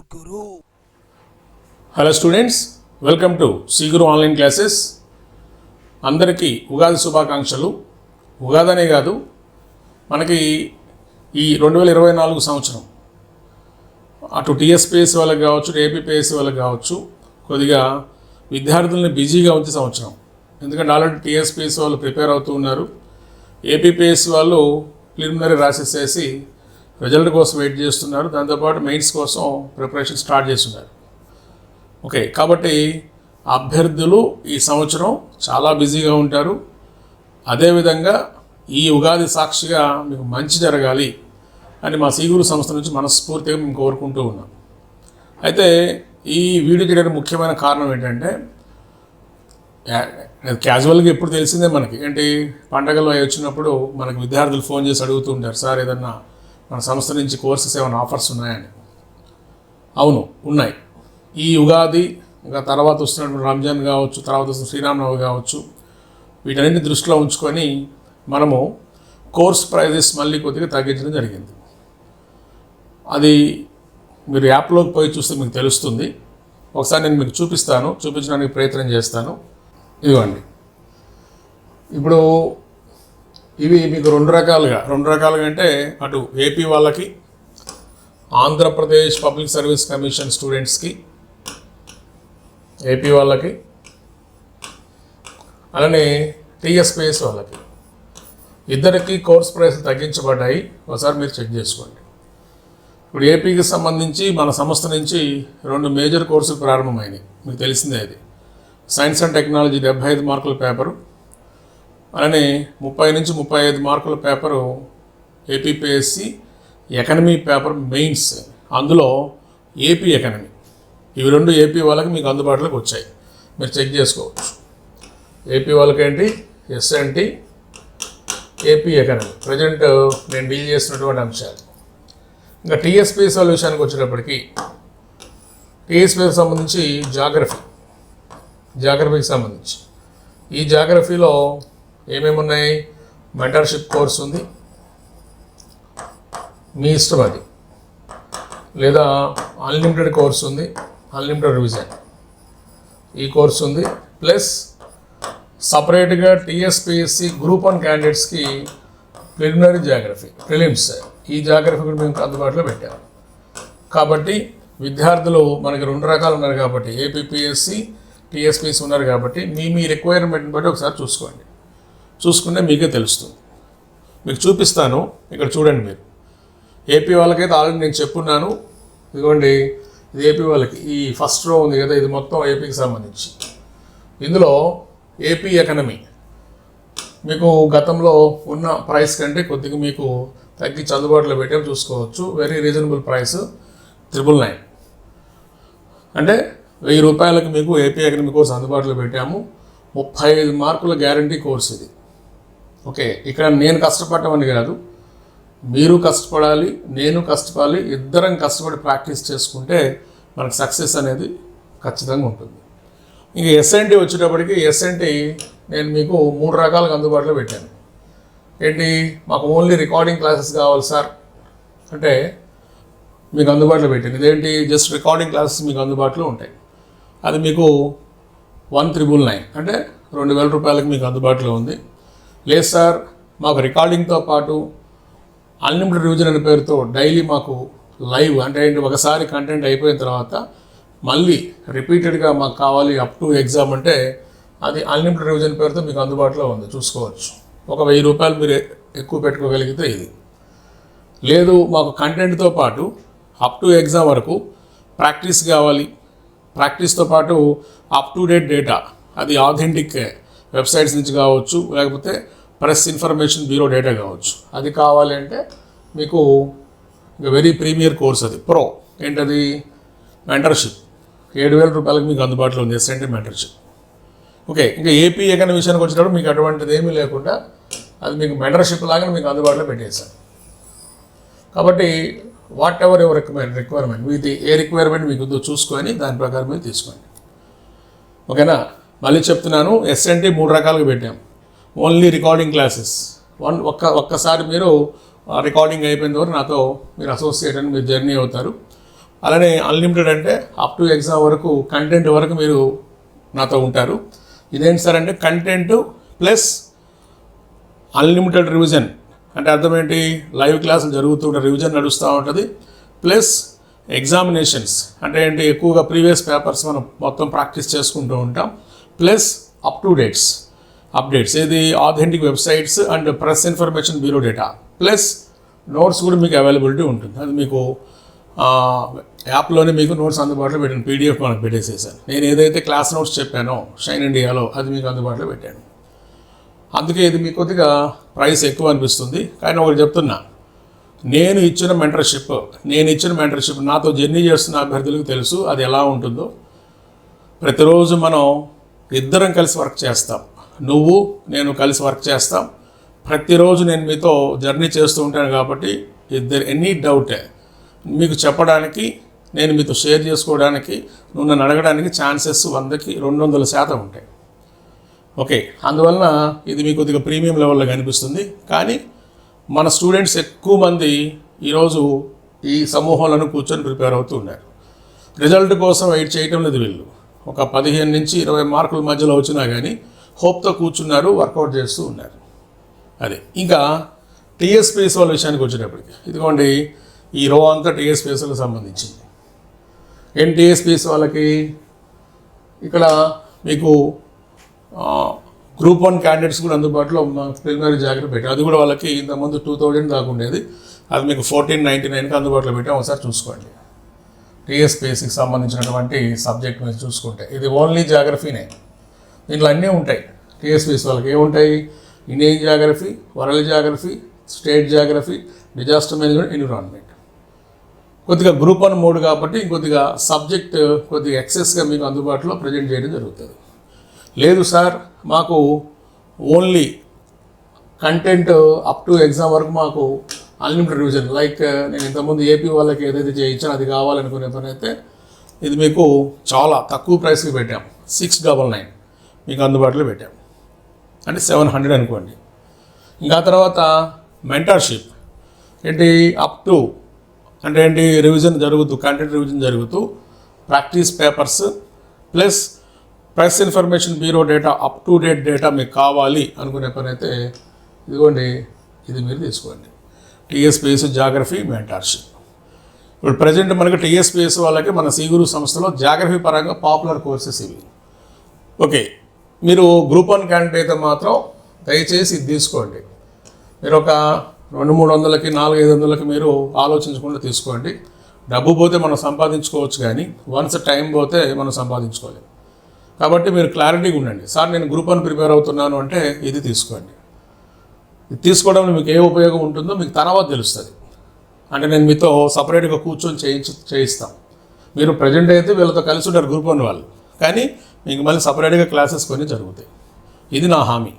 Guru. Hello students welcome to సీగురు online classes అందరికీ ఉగాది శుభాకాంక్షలు. ఉగాది అనే కాదు మనకి ఈ రెండు వేల ఇరవై నాలుగు సంవత్సరం. అటు టీఎస్పీఎస్ వాళ్ళకి కావచ్చు ఏపీపీఎస్ వాళ్ళకి కావచ్చు కొద్దిగా విద్యార్థుల్ని బిజీగా ఉంచే సంవత్సరం. ఎందుకంటే ఆల్రెడీ టీఎస్పీఎస్ వాళ్ళు ప్రిపేర్ అవుతూ ఉన్నారు. ఏపీపీఎస్ వాళ్ళు ప్రిలిమినరీ రాసేసేసి రిజల్ట్ కోసం వెయిట్ చేస్తున్నారు. దాంతోపాటు మెయిన్స్ కోసం ప్రిపరేషన్ స్టార్ట్ చేస్తున్నారు. ఓకే కాబట్టి అభ్యర్థులు ఈ సంవత్సరం చాలా బిజీగా ఉంటారు. అదేవిధంగా ఈ ఉగాది సాక్షిగా మీకు మంచి జరగాలి అని మా సీగురు సంస్థ నుంచి మనస్ఫూర్తిగా మేము కోరుకుంటూ ఉన్నాం. అయితే ఈ వీడియో చేయడానికి ముఖ్యమైన కారణం ఏంటంటే క్యాజువల్గా ఎప్పుడు తెలిసిందే మనకి. ఏంటి? పండగలు అవి వచ్చినప్పుడు మనకు విద్యార్థులు ఫోన్ చేసి అడుగుతూ ఉంటారు సార్ ఏదన్నా మన సంస్థ నుంచి కోర్సెస్ ఏమైనా ఆఫర్స్ ఉన్నాయని అవును ఉన్నాయి. ఈ ఉగాది ఇంకా తర్వాత వస్తున్నటువంటి రంజాన్ కావచ్చు తర్వాత వస్తున్న శ్రీరామనవమి కావచ్చు వీటన్నిటిని దృష్టిలో ఉంచుకొని మనము కోర్స్ ప్రైజెస్ మళ్ళీ కొద్దిగా తగ్గించడం జరిగింది. అది మీరు యాప్లోకి పోయి చూస్తే మీకు తెలుస్తుంది. ఒకసారి నేను మీకు చూపిస్తాను చూపించడానికి ప్రయత్నం చేస్తాను. ఇదిగోండి. ఇప్పుడు ఇవి మీకు రెండు రకాలుగా. రెండు రకాలుగా అంటే అటు ఏపీ వాళ్ళకి ఆంధ్రప్రదేశ్ పబ్లిక్ సర్వీస్ కమిషన్ స్టూడెంట్స్కి ఏపీ వాళ్ళకి అలానే టీఎస్పీఎస్ వాళ్ళకి. ఇద్దరికి కోర్స్ ప్రైస్లు తగ్గించబడ్డాయి. ఒకసారి మీరు చెక్ చేసుకోండి. ఇప్పుడు ఏపీకి సంబంధించి మన సంస్థ నుంచి రెండు మేజర్ కోర్సులు ప్రారంభమైనాయి. మీకు తెలిసిందే అది. సైన్స్ అండ్ టెక్నాలజీ డెబ్బై ఐదు మార్కుల పేపరు అలానే ముప్పై నుంచి ముప్పై ఐదు మార్కుల paper APPSC economy paper mains అందులో ఏపీ ఎకనమీ ఇవి రెండు ఏపీ వాళ్ళకి మీకు అందుబాటులోకి వచ్చాయి. మీరు చెక్ చేసుకోవచ్చు. ఏపీ వాళ్ళకేంటి? ఎస్ఎన్టీ ఏపీ ఎకనమీ ప్రజెంట్ నేను డీల్ చేస్తున్నటువంటి అంశాలు. ఇంకా టీఎస్పీ సొల్యూషన్కి వచ్చేటప్పటికి టీఎస్పీఎస్ సంబంధించి జాగ్రఫీ. జాగ్రఫీకి సంబంధించి. ఈ జాగ్రఫీలో ఏమేమి ఉన్నాయి? మెంటర్షిప్ కోర్స్ ఉంది. మీ ఇష్టం అది. లేదా అన్లిమిటెడ్ కోర్స్ ఉంది అన్లిమిటెడ్ రివిజన్ ఈ కోర్స్ ఉంది. ప్లస్ సపరేట్గా టీఎస్పిఎస్సి గ్రూప్ వన్ క్యాండిడేట్స్కి ప్రిలిమినరీ జాగ్రఫీ ప్రిలిమ్స్ ఈ జాగ్రఫీ కూడా మేము అందుబాటులో పెట్టాము కాబట్టి విద్యార్థులు మనకి రెండు రకాలు ఉన్నారు కాబట్టి ఏపీపీఎస్సి టీఎస్పీఎస్సి ఉన్నారు కాబట్టి మీ మీ రిక్వైర్మెంట్ని బట్టి ఒకసారి చూసుకోండి. చూసుకుంటే మీకే తెలుస్తుంది. మీకు చూపిస్తాను ఇక్కడ చూడండి మీరు. ఏపీ వాళ్ళకైతే ఆల్రెడీ నేను చెప్పున్నాను. ఇదిగోండి ఇది ఏపీ వాళ్ళకి ఈ ఫస్ట్ రో ఉంది కదా ఇది మొత్తం ఏపీకి సంబంధించి. ఇందులో ఏపీ ఎకనమీ. మీకు గతంలో ఉన్న ప్రైస్ కంటే కొద్దిగా మీకు తగ్గించి అందుబాటులో పెట్టాం చూసుకోవచ్చు. Very reasonable price triple nine అంటే వెయ్యి రూపాయలకు మీకు ఏపీ ఎకనమీ కోర్స్ అందుబాటులో పెట్టాము. ముప్పై ఐదు మార్కుల గ్యారంటీ కోర్స్ ఇది. ఓకే ఇక్కడ నేను కష్టపడటం కాదు. మీరు కష్టపడాలి నేను కష్టపడాలి ఇద్దరం కష్టపడి ప్రాక్టీస్ చేసుకుంటే మనకు సక్సెస్ అనేది ఖచ్చితంగా ఉంటుంది. ఇంక ఎస్ఎన్టీ వచ్చేటప్పటికి ఎస్ఎన్టీ నేను మీకు మూడు రకాలుగా అందుబాటులో పెట్టాను. ఏంటి? మాకు ఓన్లీ రికార్డింగ్ క్లాసెస్ కావాలి సార్. అంటే మీకు అందుబాటులో పెట్టాను. ఇదేంటి? జస్ట్ రికార్డింగ్ క్లాసెస్ మీకు అందుబాటులో ఉంటాయి. అది మీకు వన్ త్రిబుల్ నైన్ అంటే రెండు వేల రూపాయలకు మీకు అందుబాటులో ఉంది. లేదు సార్ మాకు రికార్డింగ్తో పాటు అన్లిమిటెడ్ రివిజన్ అనే పేరుతో డైలీ మాకు లైవ్ అంటే ఏంటి? ఒకసారి కంటెంట్ అయిపోయిన తర్వాత మళ్ళీ రిపీటెడ్గా మాకు కావాలి అప్ టు ఎగ్జామ్ అంటే అది అన్లిమిటెడ్ రివిజన్ పేరుతో మీకు అందుబాటులో ఉంది. చూసుకోవచ్చు. ఒక వెయ్యి రూపాయలు మీరు ఎక్కువ పెట్టుకోగలిగితే ఇది. లేదు మాకు కంటెంట్తో పాటు అప్ టు ఎగ్జామ్ వరకు ప్రాక్టీస్ కావాలి. ప్రాక్టీస్తో పాటు అప్ టు డేట్ డేటా అది ఆథెంటిక్ వెబ్సైట్స్ నుంచి కావచ్చు లేకపోతే ప్రెస్ ఇన్ఫర్మేషన్ బ్యూరో డేటా కావచ్చు. అది కావాలి అంటే మీకు ఇంకా వెరీ ప్రీమియర్ కోర్స్ అది. ప్రో ఏంటది? మెంటర్షిప్. ఏడు వేల రూపాయలకు మీకు అందుబాటులో ఉంది. SMD mentorship. ఓకే ఇంకా ఏపీ ఎకన విషయానికి వచ్చినప్పుడు మీకు అటువంటిది ఏమీ లేకుండా అది మీకు మెంటర్షిప్ లాగా మీకు అందుబాటులో పెట్టేశాను కాబట్టి whatever ever require requirement మీది ఏ రిక్వైర్మెంట్ మీకు ఉందో చూసుకొని దాని ప్రకారం మీరు తీసుకోండి. ఓకేనా? మళ్ళీ చెప్తున్నాను. ఎస్ఎన్టీ మూడు రకాలుగా పెట్టాం. ఓన్లీ రికార్డింగ్ క్లాసెస్ వన్ ఒక్క ఒక్కసారి మీరు రికార్డింగ్ అయిపోయిన వరకు నాతో మీరు అసోసియేట్ అని మీరు జర్నీ అవుతారు. అలానే అన్లిమిటెడ్ అంటే అప్ టు ఎగ్జామ్ వరకు కంటెంట్ వరకు మీరు నాతో ఉంటారు. ఇదేంటి సార్ అంటే కంటెంట్ ప్లస్ అన్లిమిటెడ్ రివిజన్ అంటే అర్థం ఏంటి? లైవ్ క్లాసులు జరుగుతుంటే రివిజన్ నడుస్తూ ఉంటుంది. ప్లస్ ఎగ్జామినేషన్స్ అంటే ఏంటి? ఎక్కువగా ప్రీవియస్ పేపర్స్ మనం మొత్తం ప్రాక్టీస్ చేసుకుంటూ ఉంటాం. Plus up to dates updates. ఇది authentic websites and press information bureau data plus notes కూడా మీకు అవైలబిలిటీ ఉంటుంది. అది మీకు యాప్లోనే మీకు నోట్స్ అందుబాటులో పెట్టాను పీడిఎఫ్ మనకు పెట్టేసేసాను నేను ఏదైతే క్లాస్ నోట్స్ చెప్పానో షైన్ ఇండియాలో అది మీకు అందుబాటులో పెట్టాను. అందుకే ఇది మీకు కొద్దిగా ప్రైస్ ఎక్కువ అనిపిస్తుంది. కానీ ఒకటి చెప్తున్నా. నేను ఇచ్చిన మెంటర్షిప్ నేను ఇచ్చిన మెంటర్షిప్ నాతో జర్నీ చేస్తున్న అభ్యర్థులకు తెలుసు అది ఎలా ఉంటుందో. ప్రతిరోజు మనం ఇద్దరం కలిసి వర్క్ చేస్తాం. నువ్వు నేను కలిసి వర్క్ చేస్తాం. ప్రతిరోజు నేను మీతో జర్నీ చేస్తూ ఉంటాను కాబట్టి ఇద్దరు ఎనీ డౌటే మీకు చెప్పడానికి నేను మీతో షేర్ చేసుకోవడానికి నువ్వు నన్ను అడగడానికి ఛాన్సెస్ వందకి రెండు వందల శాతం ఉంటాయి. ఓకే అందువలన ఇది మీకు కొద్దిగా ప్రీమియం లెవెల్లో కనిపిస్తుంది. కానీ మన స్టూడెంట్స్ ఎక్కువ మంది ఈరోజు ఈ సమూహంలో కూర్చొని ప్రిపేర్ అవుతూ ఉన్నారు. రిజల్ట్ కోసం వెయిట్ చేయటం లేదు వీళ్ళు. ఒక పదిహేను నుంచి ఇరవై మార్కుల మధ్యలో వచ్చినా కానీ హోప్తో కూర్చున్నారు వర్కౌట్ చేస్తూ ఉన్నారు. అదే. ఇంకా టీఎస్పీఎస్ వాళ్ళ విషయానికి వచ్చేటప్పటికి ఇదిగోండి ఈ రో అంతా టీఎస్పీఎస్లకు సంబంధించింది. ఎన్టీఎస్పీఎస్ వాళ్ళకి? ఇక్కడ మీకు గ్రూప్ వన్ క్యాండిడేట్స్ కూడా అందుబాటులో ప్రిలిమినరీ జాగ్రత్త పెట్టాం అది కూడా వాళ్ళకి ఇంతకుముందు టూ థౌజండ్ దాకా ఉండేది. అది మీకు ఫోర్టీన్ నైంటీ నైన్కి అందుబాటులో పెట్టాం. ఒకసారి చూసుకోండి. టీఎస్పీఎస్సికి సంబంధించినటువంటి సబ్జెక్ట్ మీద చూసుకుంటే. ఇది ఓన్లీ జాగ్రఫీనే. దీంట్లో అన్నీ ఉంటాయి. టీఎస్పీస్ వాళ్ళకి ఏముంటాయి? Indian geography world geography state geography disaster management environment కొద్దిగా గ్రూప్ వన్ మోడ్ కాబట్టి ఇంకొద్దిగా సబ్జెక్ట్ కొద్దిగా ఎక్సెస్గా మీకు అందుబాటులో ప్రజెంట్ చేయడం జరుగుతుంది. లేదు సార్ మాకు only content up to exam వరకు మాకు అన్లిమిటెడ్ రివిజన్ లైక్ నేను ఇంతకుముందు ఏపీ వాళ్ళకి ఏదైతే చేయించానో అది కావాలనుకునే పని అయితే ఇది మీకు చాలా తక్కువ ప్రైస్కి పెట్టాం. సిక్స్ డబల్ నైన్ మీకు అందుబాటులో పెట్టాం. అంటే సెవెన్ హండ్రెడ్ అనుకోండి. ఇంకా తర్వాత మెంటర్షిప్. ఏంటి? అప్ టు అంటే ఏంటి? రివిజన్ జరుగుతూ కంటెంట్ రివిజన్ జరుగుతూ practice papers plus press information bureau data up to date data మీకు కావాలి అనుకునే పని అయితే ఇదిగోండి ఇది మీరు తీసుకోండి. TSPS geography mentorship. ఇప్పుడు ప్రజెంట్ మనకి టీఎస్పిఎస్ వాళ్ళకి మన సీగురు సంస్థలో జాగ్రఫీ పరంగా పాపులర్ కోర్సెస్ ఇవి. ఓకే. మీరు గ్రూప్ వన్ క్యాండిడేట్ అయితే మాత్రం దయచేసి ఇది తీసుకోండి. మీరు ఒక రెండు మూడు వందలకి నాలుగు ఐదు వందలకి మీరు ఆలోచించకుండా తీసుకోండి. డబ్బు పోతే మనం సంపాదించుకోవచ్చు కానీ వన్స్ టైం పోతే మనం సంపాదించుకోలేం. కాబట్టి మీరు క్లారిటీగా ఉండండి. సార్ నేను గ్రూప్ వన్ ప్రిపేర్ అవుతున్నాను అంటే ఇది తీసుకోండి. ఇది తీసుకోవడంలో మీకు ఏ ఉపయోగం ఉంటుందో మీకు తర్వాత తెలుస్తుంది. అంటే నేను మీతో సపరేట్గా కూర్చొని చేయించి చేయిస్తాం. మీరు ప్రజెంట్ అయితే వీళ్ళతో కలిసి ఉంటారు గ్రూప్ వన్ వాళ్ళు. కానీ మీకు మళ్ళీ సపరేట్గా క్లాసెస్ కొన్ని జరుగుతాయి. ఇది నా హామీ.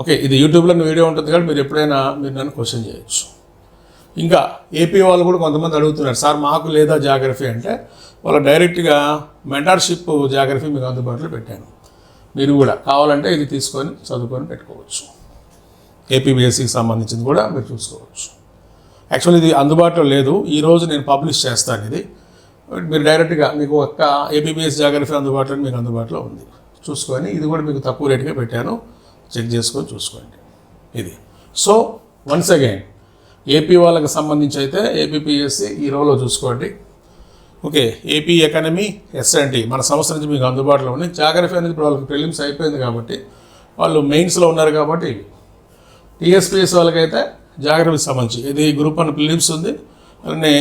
ఓకే ఇది యూట్యూబ్లో వీడియో ఉంటుంది కాబట్టి మీరు ఎప్పుడైనా మీరు నన్ను క్వశ్చన్ చేయొచ్చు. ఇంకా ఏపీ వాళ్ళు కూడా కొంతమంది అడుగుతున్నారు సార్ మాకు లేదా జాగ్రఫీ? అంటే వాళ్ళు డైరెక్ట్గా మెంటర్షిప్ జాగ్రఫీ మీకు అందుబాటులో పెట్టాను. మీరు కూడా కావాలంటే ఇది తీసుకొని చదువుకొని పెట్టుకోవచ్చు. ఏపీబీఎస్సికి సంబంధించింది కూడా మీరు చూసుకోవచ్చు. యాక్చువల్లీ ఇది అందుబాటులో లేదు. ఈరోజు నేను పబ్లిష్ చేస్తాను ఇది. మీరు డైరెక్ట్గా మీకు ఒక్క ఏపీబీఎస్ జాగ్రఫీ అందుబాటులో మీకు అందుబాటులో ఉంది. చూసుకొని ఇది కూడా మీకు తక్కువ రేటుగా పెట్టాను. చెక్ చేసుకొని చూసుకోండి. ఇది. సో వన్స్ అగైన్ ఏపీ వాళ్ళకి సంబంధించి అయితే ఏపీపీఎస్సి ఈ రోలో చూసుకోండి. ఓకే ఏపీ ఎకానమీ ఎస్ఎన్టీ మన సంస్థ నుంచి మీకు అందుబాటులో ఉంది జాగ్రఫీ అనేది ఇప్పుడు వాళ్ళకి ప్రిలిమ్స్ అయిపోయింది కాబట్టి వాళ్ళు మెయిన్స్లో ఉన్నారు కాబట్టి ఇవి టీఎస్పీఎస్ వాళ్ళకైతే జాగ్రఫీకి సంబంధించి. ఇది గ్రూప్ వన్ ప్రిలిమ్స్ ఉంది. అలానే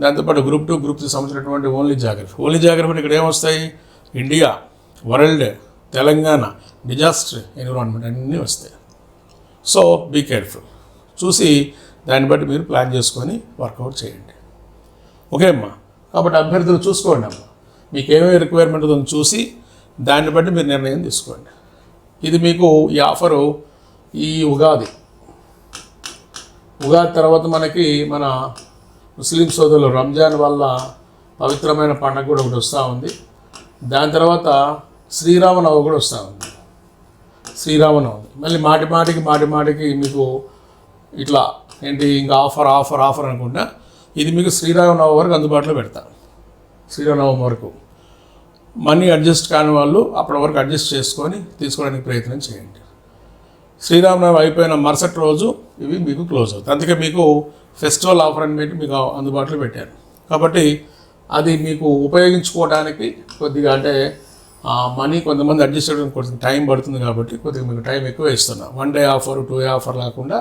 దాంతోపాటు గ్రూప్ టూ గ్రూప్ త్రీ సంబంధించినటువంటి ఓన్లీ జాగ్రఫీ. ఓన్లీ జాగ్రఫీ ఇక్కడ ఏమొస్తాయి? India world Telangana disaster environment అన్నీ వస్తాయి. సో బీ కేర్ఫుల్ చూసి దాన్ని బట్టి మీరు ప్లాన్ చేసుకొని వర్కౌట్ చేయండి. ఓకే అమ్మా? కాబట్టి అభ్యర్థులు చూసుకోండి అమ్మా. మీకు ఏమేమి రిక్వైర్మెంట్ ఉందో చూసి దాన్ని బట్టి మీరు నిర్ణయం తీసుకోండి. ఇది మీకు ఈ ఆఫరు ఈ ఉగాది. ఉగాది తర్వాత మనకి మన ముస్లిం సోదరులు రంజాన్ వల్ల పవిత్రమైన పండుగ కూడా ఒకటి వస్తూ ఉంది. దాని తర్వాత శ్రీరామనవమి కూడా వస్తూ ఉంది. శ్రీరామనవమి. మళ్ళీ మాటి మాటికి మాటి మాటికి మీకు ఇట్లా ఏంటి ఇంకా ఆఫర్ ఆఫర్ ఆఫర్ అనుకుంటా. ఇది మీకు శ్రీరామనవమి వరకు అందుబాటులో పెడతా. శ్రీరామనవమి వరకు. మనీ అడ్జస్ట్ కాని వాళ్ళు అప్పటి వరకు అడ్జస్ట్ చేసుకొని తీసుకోవడానికి ప్రయత్నం చేయండి. శ్రీరామనవమి అయిపోయిన మరుసటి రోజు ఇవి మీకు క్లోజ్ అవుతాయి. అందుకే మీకు ఫెస్టివల్ ఆఫర్ అని పెట్టి మీకు అందుబాటులో పెట్టారు. కాబట్టి అది మీకు ఉపయోగించుకోవడానికి కొద్దిగా అంటే మనీ కొంతమంది అడ్జస్ట్ చేయడానికి కొంచెం టైం పడుతుంది కాబట్టి కొద్దిగా మీకు టైం ఎక్కువ ఇస్తున్నా. One day offer two day offer లేకుండా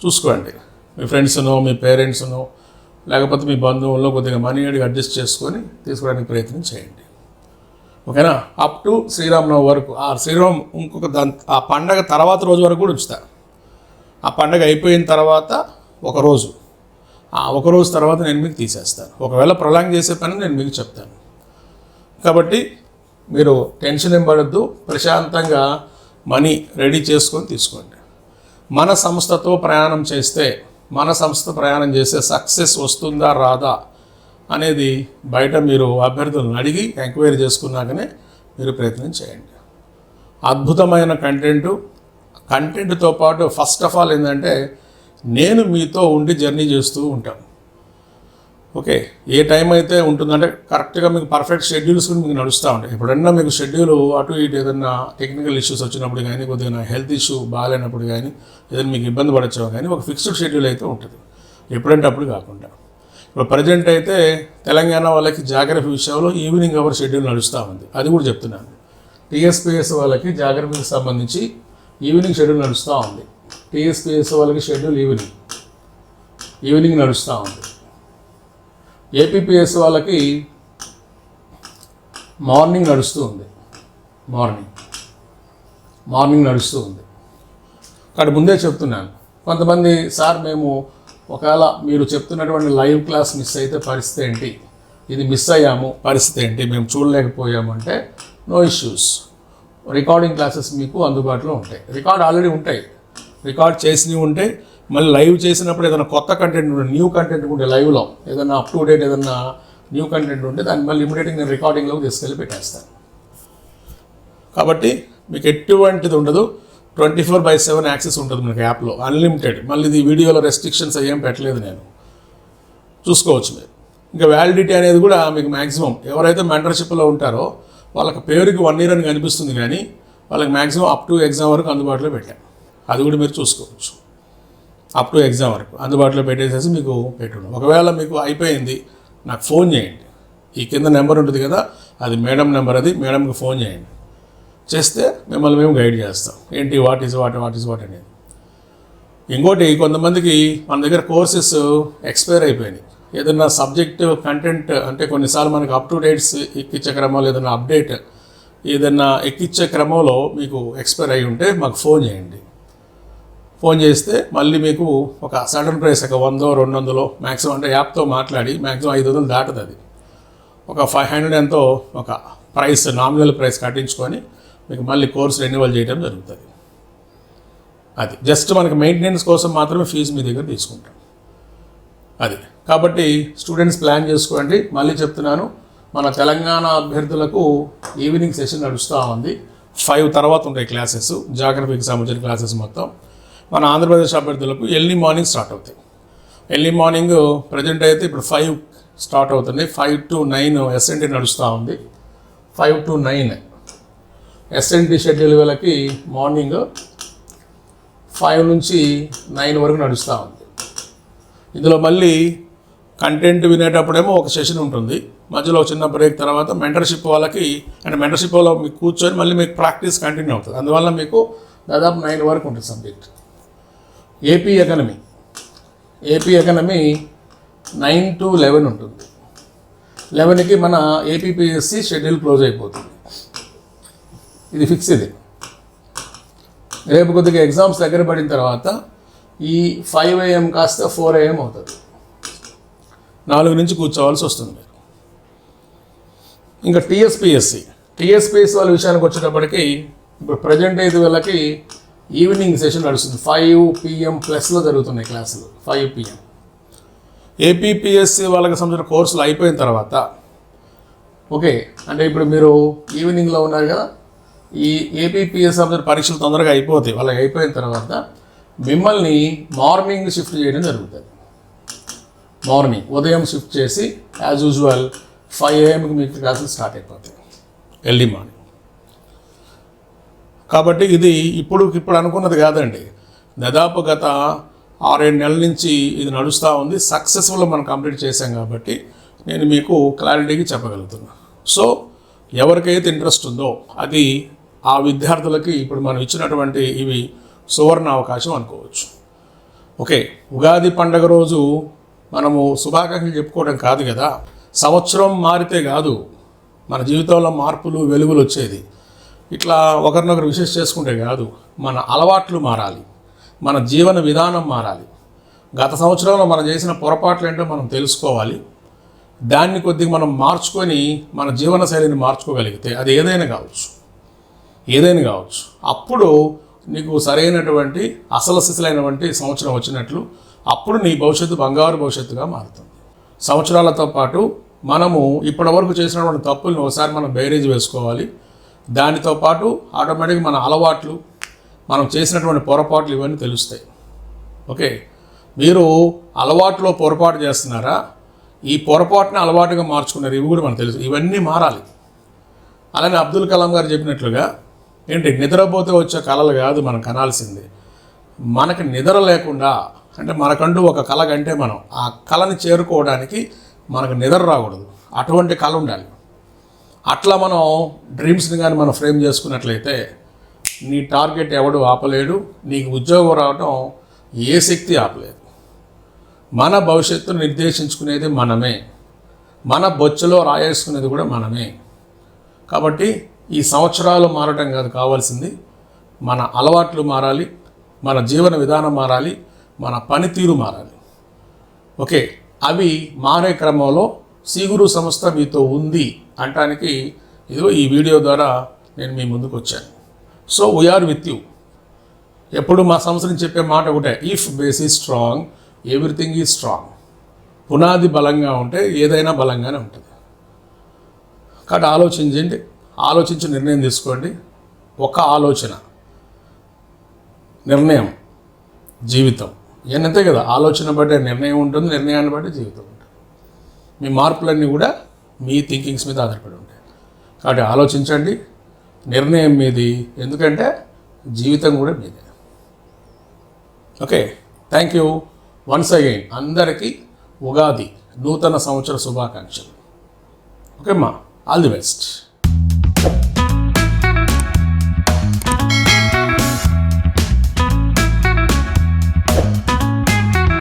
చూసుకోండి. మీ ఫ్రెండ్స్నో మీ పేరెంట్స్నో లేకపోతే మీ బంధువుల్లో కొద్దిగా మనీ అడిగి అడ్జస్ట్ చేసుకొని తీసుకోవడానికి ప్రయత్నం చేయండి. ఓకేనా? అప్ టు శ్రీరామనవమి వరకు. ఆ శ్రీరామ్ ఇంకొక దాని ఆ పండగ తర్వాత రోజు వరకు కూడా ఉంచుతాను ఆ పండగ అయిపోయిన తర్వాత ఒకరోజు ఒకరోజు ఒక రోజు తర్వాత నేను మీకు తీసేస్తాను. ఒకవేళ ప్రొలాంగ్ చేసే పని నేను మీకు చెప్తాను. కాబట్టి మీరు టెన్షన్ ఏం పడద్దు. ప్రశాంతంగా మనీ రెడీ చేసుకొని తీసుకోండి. మన సంస్థతో ప్రయాణం చేస్తే మన సంస్థ ప్రయాణం చేస్తే సక్సెస్ వస్తుందా రాదా అనేది బయట మీరు అభ్యర్థులను అడిగి ఎంక్వైరీ చేసుకున్నాకనే మీరు ప్రయత్నం చేయండి. అద్భుతమైన కంటెంటు కంటెంట్తో పాటు ఫస్ట్ ఆఫ్ ఆల్ ఏంటంటే నేను మీతో ఉండి జర్నీ చేస్తూ ఉంటాను ఓకే ఏ టైం అయితే ఉంటుందంటే కరెక్ట్గా మీకు పర్ఫెక్ట్ షెడ్యూల్స్ కూడా మీకు నడుస్తూ ఉంటాయి. ఎప్పుడన్నా మీకు షెడ్యూల్ అటు ఇటు ఏదన్నా టెక్నికల్ ఇష్యూస్ వచ్చినప్పుడు కానీ కొద్దిగా హెల్త్ ఇష్యూ బాగాలేనప్పుడు కానీ ఏదైనా మీకు ఇబ్బంది పడచ్చు కానీ ఒక ఫిక్స్డ్ షెడ్యూల్ అయితే ఉంటుంది. ఎప్పుడంటే అప్పుడు కాకుండా. ఇప్పుడు ప్రజెంట్ అయితే తెలంగాణ వాళ్ళకి జాగ్రఫీ విషయంలో ఈవినింగ్ అవర్ షెడ్యూల్ నడుస్తూ ఉంది. అది కూడా చెప్తున్నాను. టీఎస్పీఎస్ వాళ్ళకి జాగ్రఫీకి సంబంధించి ఈవినింగ్ షెడ్యూల్ నడుస్తూ ఉంది. టీఎస్పీఎస్ వాళ్ళకి షెడ్యూల్ ఈవినింగ్ ఈవినింగ్ నడుస్తూ ఉంది. ఏపీపీఎస్ వాళ్ళకి మార్నింగ్ నడుస్తూ ఉంది. మార్నింగ్ మార్నింగ్ నడుస్తూ ఉంది. అక్కడ ముందే చెప్తున్నాను. కొంతమంది సార్ మేము ఒకవేళ మీరు చెప్తున్నటువంటి లైవ్ క్లాస్ మిస్ అయితే పరిస్థితి ఏంటి? ఇది మిస్ అయ్యాము. పరిస్థితి ఏంటి? మేము చూడలేకపోయాము. అంటే నో ఇష్యూస్ రికార్డింగ్ క్లాసెస్ మీకు అందుబాటులో ఉంటాయి. రికార్డ్ ఆల్రెడీ ఉంటాయి. రికార్డ్ చేసినవి ఉంటే మళ్ళీ లైవ్ చేసినప్పుడు ఏదైనా కొత్త కంటెంట్ ఉంటే న్యూ కంటెంట్ ఉంటే లైవ్లో ఏదైనా అప్ టు డేట్ ఏదైనా న్యూ కంటెంట్ ఉంటే దాన్ని మళ్ళీ ఇమీడియట్గా నేను రికార్డింగ్లోకి తీసుకెళ్ళి పెట్టేస్తాను. కాబట్టి మీకు ఎటువంటిది ఉండదు. Twenty four by seven access ఉంటుంది మీకు యాప్లో అన్లిమిటెడ్ మళ్ళీ ఇది వీడియోలో రెస్ట్రిక్షన్స్ ఏం పెట్టలేదు నేను. చూసుకోవచ్చు మీరు. ఇంకా వ్యాలిడిటీ అనేది కూడా మీకు మ్యాక్సిమం ఎవరైతే మెంటర్షిప్లో ఉంటారో వాళ్ళకి పేరుకి వన్ ఇయర్ అని కనిపిస్తుంది కానీ వాళ్ళకి మ్యాక్సిమం అప్ టు ఎగ్జామ్ వరకు అందుబాటులో పెట్టాం. అది కూడా మీరు చూసుకోవచ్చు. అప్ టు ఎగ్జామ్ వరకు అందుబాటులో పెట్టేసేసి మీకు పెట్టుడు. ఒకవేళ మీకు అయిపోయింది నాకు ఫోన్ చేయండి. ఈ కింద నెంబర్ ఉంటుంది కదా అది మేడం నెంబర్ అది మేడంకి ఫోన్ చేయండి. చేస్తే మిమ్మల్ని మేము గైడ్ చేస్తాం. ఏంటి what is what what is what అనేది. ఇంకోటి కొంతమందికి మన దగ్గర కోర్సెస్ ఎక్స్పైర్ అయిపోయినాయి. ఏదైనా సబ్జెక్ట్ కంటెంట్ అంటే కొన్నిసార్లు మనకి అప్ టు డేట్స్ ఎక్కించే క్రమంలో ఏదైనా అప్డేట్ ఏదైనా ఎక్కించే క్రమంలో మీకు ఎక్స్పైర్ అయి ఉంటే మాకు ఫోన్ చేయండి. ఫోన్ చేస్తే మళ్ళీ మీకు ఒక సడన్ ప్రైస్ ఒక వందో రెండు వందలో మ్యాక్సిమం అంటే యాప్తో మాట్లాడి మ్యాక్సిమం ఐదు వందలు దాటది అది. ఒక ఫైవ్ హండ్రెడ్ ఎంతో ఒక ప్రైస్ నామినల్ ప్రైస్ కట్టించుకొని మీకు మళ్ళీ కోర్స్ రెన్యువల్ చేయడం జరుగుతుంది. అది. జస్ట్ మనకి మెయింటెనెన్స్ కోసం మాత్రమే ఫీజు మీ దగ్గర తీసుకుంటాం. అది. కాబట్టి స్టూడెంట్స్ ప్లాన్ చేసుకోండి. మళ్ళీ చెప్తున్నాను మన తెలంగాణ అభ్యర్థులకు ఈవినింగ్ సెషన్ నడుస్తూ ఉంది. ఫైవ్ తర్వాత ఉంటాయి క్లాసెస్ జాగ్రఫీకి సంబంధించిన క్లాసెస్ మొత్తం. మన ఆంధ్రప్రదేశ్ అభ్యర్థులకు ఎర్లీ మార్నింగ్ స్టార్ట్ అవుతాయి. ఎర్లీ మార్నింగ్ ప్రజెంట్ అయితే ఇప్పుడు ఫైవ్ స్టార్ట్ అవుతుంది. ఫైవ్ టు నైన్ ఎస్ఎన్టీ నడుస్తూ ఉంది. Five to nine SNT schedule వేళకి మార్నింగ్ ఫైవ్ నుంచి నైన్ వరకు నడుస్తూ ఉంది. ఇందులో మళ్ళీ కంటెంట్ వినేటప్పుడేమో ఒక సెషన్ ఉంటుంది. మధ్యలో ఒక చిన్న బ్రేక్ తర్వాత మెంటర్షిప్ వాళ్ళకి అండ్ మెంటర్షిప్ వాళ్ళ మీకు కూర్చొని మళ్ళీ మీకు ప్రాక్టీస్ కంటిన్యూ అవుతుంది. అందువల్ల మీకు దాదాపు నైన్ వరకు ఉంటుంది subject. AP economy. AP economy nine to eleven ఉంటుంది. లెవెన్కి మన ఏపీపీఎస్సి షెడ్యూల్ క్లోజ్ అయిపోతుంది. ఇది ఫిక్స్ ఇది. రేపు కొద్దిగా ఎగ్జామ్స్ దగ్గర పడిన తర్వాత ఈ ఫైవ్ ఏఎం కాస్త ఫోర్ ఏఎం అవుతుంది. నాలుగు నుంచి కూర్చోవాల్సి వస్తుంది. మీరు ఇంకా టీఎస్పిఎస్సి. టీఎస్పిఎస్సి వాళ్ళ విషయానికి వచ్చేటప్పటికి ఇప్పుడు ప్రజెంట్ అయితే వీళ్ళకి ఈవినింగ్ సెషన్ నడుస్తుంది. ఫైవ్ పిఎం ప్లస్లో జరుగుతున్నాయి క్లాసులు. Five PM. ఏపీపీఎస్సి వాళ్ళకి సంబంధించిన కోర్సులు అయిపోయిన తర్వాత ఓకే అంటే ఇప్పుడు మీరు ఈవినింగ్లో ఉన్నారు కదా ఈ ఏపీపీఎస్ సంబంధించిన పరీక్షలు తొందరగా అయిపోతాయి. వాళ్ళకి అయిపోయిన తర్వాత మిమ్మల్ని మార్నింగ్ షిఫ్ట్ చేయడం జరుగుతుంది. మార్నింగ్. ఉదయం షిఫ్ట్ చేసి యాజ్ యూజువల్ ఫైవ్ ఏఎంకి మీకు క్లాసులు స్టార్ట్ అయిపోతాయి. Early morning. కాబట్టి ఇది ఇప్పుడు ఇప్పుడు అనుకున్నది కాదండి. దాదాపు గత ఆరేడు నెలల నుంచి ఇది నడుస్తూ ఉంది. సక్సెస్ఫుల్ మనం కంప్లీట్ చేశాం కాబట్టి నేను మీకు క్లారిటీకి చెప్పగలుగుతున్నా. సో ఎవరికైతే ఇంట్రెస్ట్ ఉందో అది ఆ విద్యార్థులకి ఇప్పుడు మనం ఇచ్చినటువంటి ఇవి సువర్ణ అవకాశం అనుకోవచ్చు. ఓకే ఉగాది పండగ రోజు మనము శుభాకాంక్షలు చెప్పుకోవడం కాదు కదా. సంవత్సరం మారితే కాదు. మన జీవితంలో మార్పులు వెలుగులు వచ్చేది. ఇట్లా ఒకరినొకరు విశేష చేసుకుంటే కాదు. మన అలవాట్లు మారాలి. మన జీవన విధానం మారాలి. గత సంవత్సరంలో మనం చేసిన పొరపాట్లు ఏంటో మనం తెలుసుకోవాలి. దాన్ని కొద్దిగా మనం మార్చుకొని మన జీవన శైలిని మార్చుకోగలిగితే అది ఏదైనా కావచ్చు. ఏదైనా కావచ్చు. అప్పుడు నీకు సరైనటువంటి అసలు సిసలైనటువంటి సంవత్సరం వచ్చినట్లు అప్పుడు నీ భవిష్యత్తు బంగారు భవిష్యత్తుగా మారుతుంది. సంవత్సరాలతో పాటు మనము ఇప్పటివరకు చేసినటువంటి తప్పులను ఒకసారి మనం బేరేజ్ వేసుకోవాలి. దానితో పాటు ఆటోమేటిక్గా మన అలవాట్లు మనం చేసినటువంటి పొరపాట్లు ఇవన్నీ తెలుస్తాయి. ఓకే? మీరు అలవాటులో పొరపాటు చేస్తున్నారా? ఈ పొరపాటుని అలవాటుగా మార్చుకున్నారు. ఇవి కూడా మనకు తెలుసు. ఇవన్నీ మారాలి. అలానే అబ్దుల్ కలాం గారు చెప్పినట్లుగా ఏంటి నిద్రపోతే వచ్చే కళలు కాదు మనం కనాల్సింది. మనకి నిద్ర లేకుండా అంటే మనకంటూ ఒక కళ కంటే మనం ఆ కళని చేరుకోవడానికి మనకు నిద్ర రాకూడదు. అటువంటి కళ ఉండాలి. అట్లా మనం డ్రీమ్స్ని కానీ మనం ఫ్రేమ్ చేసుకున్నట్లయితే నీ టార్గెట్ ఎవడు ఆపలేడు నీకు ఉద్యోగం రావటం ఏ శక్తి ఆపలేదు. మన భవిష్యత్తును నిర్దేశించుకునేది మనమే. మన బొచ్చులో రాయేసుకునేది కూడా మనమే. కాబట్టి ఈ సంవత్సరాలు మారటం కాదు కావాల్సింది మన అలవాట్లు మారాలి మన జీవన విధానం మారాలి మన పనితీరు మారాలి. ఓకే అవి మారే క్రమంలో సీగురు సంస్థ మీతో ఉంది అంటానికి ఇదిగో ఈ వీడియో ద్వారా నేను మీ ముందుకు వచ్చాను. సో వీఆర్ విత్ యూ ఎప్పుడు మా సంస్థని చెప్పే మాట ఒకటే if base is strong everything is strong పునాది బలంగా ఉంటే ఏదైనా బలంగానే ఉంటుంది. కాబట్టి ఆలోచించండి ఆలోచించి నిర్ణయం తీసుకోండి. ఒక ఆలోచన నిర్ణయం జీవితం. అంతే కదా. ఆలోచన బట్టే నిర్ణయం ఉంటుంది నిర్ణయాన్ని బట్టి జీవితం ఉంటుంది. మీ మార్పులన్నీ కూడా మీ థింకింగ్స్ మీద ఆధారపడి ఉంటాయి. కాబట్టి ఆలోచించండి. నిర్ణయం మీది. ఎందుకంటే జీవితం కూడా మీదే. Okay. Thank you. Once again అందరికీ ఉగాది నూతన సంవత్సర శుభాకాంక్షలు. ఓకే అమ్మా ఆల్ ది బెస్ట్.